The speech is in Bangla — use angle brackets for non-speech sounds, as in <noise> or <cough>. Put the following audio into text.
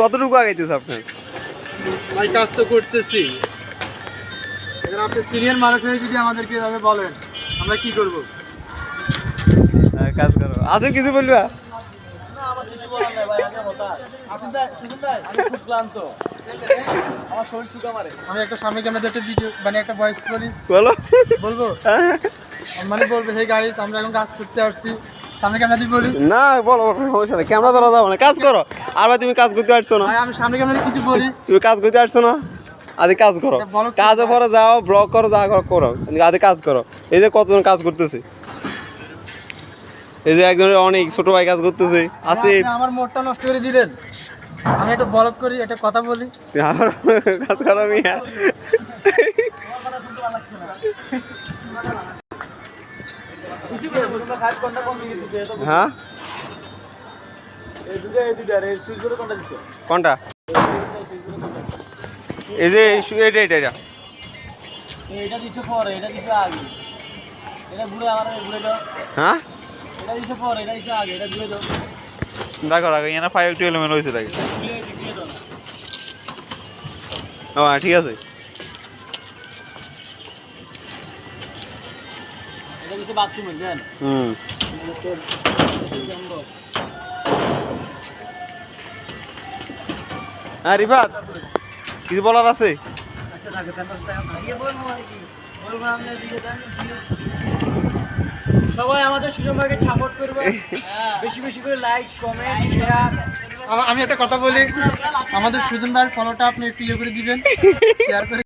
কতটুকু আগাইতেছে আপনার ভাই কাজ তো করতেছি। এবার আপনি সিনিয়র মানুষ হয়ে যদি আমাদেরকে এভাবে বলেন আমরা কি করব? হ্যাঁ, কাজ করো। কিছু বলবা? আসিফ ভাই সুজন ভাই। আমি একটা সামনে ক্যামেরাতে একটা ভিডিও মানে একটা ভয়েস বলি বলো। বলব? মানে বলব হে গাইস আমরা এখন কাজ করতে আসছি। সামনে ক্যামেরা দিয়ে বলি। না বলো বলো, সমস্যা নেই। ক্যামেরা ধরা যাবে না। কাজ করো। আর ভাই তুমি কাজ করতে পারছ না। আমি সামনে ক্যামেরা কিছু বলি। তুমি কাজ করতে পারছ না? আদি কাজ করো। কাজে পরে যাও ব্লগ করো যা করো আগে কাজ করো। এই যে কতজন কাজ করতেছে? এই যে একজনের অনেক ছোট ভাই কাজ করতেছে। আপনি আমার মোডটা নষ্ট করে দিলেন। আমি একটু বলক করি একটা কথা বলি। আমার কাজ করো মিয়া। হ্যাঁ? কোনটা? এই যে এটা এটা এটা এটা দিছে পরে এটা দিছে আগে। এটা ঘুরে আমার ঘুরে দাও। হ্যাঁ? এটা দিছে পরে এটা দিছে আগে এটা ঘুরে দাও। দেখো দেখো এখানে ফাইভ একটু এলোমেন্ট হয়েছে ও হ্যাঁ ঠিক আছে। এটা দিছে বাথরুমে দেন। হুম। হ্যাঁ রিফাত কিছু বলার আছে? আচ্ছা ইয়ে সবাই আমাদের সুজন ভাইকে সাপোর্ট করবে। বেশি বেশি করে লাইক কমেন্ট শেয়ার আমি একটা কথা বলি। আমাদের সুজন ভাইয়ের ফলোটা আপনি একটু ইয়ে করে দিবেন। <laughs> শেয়ার করে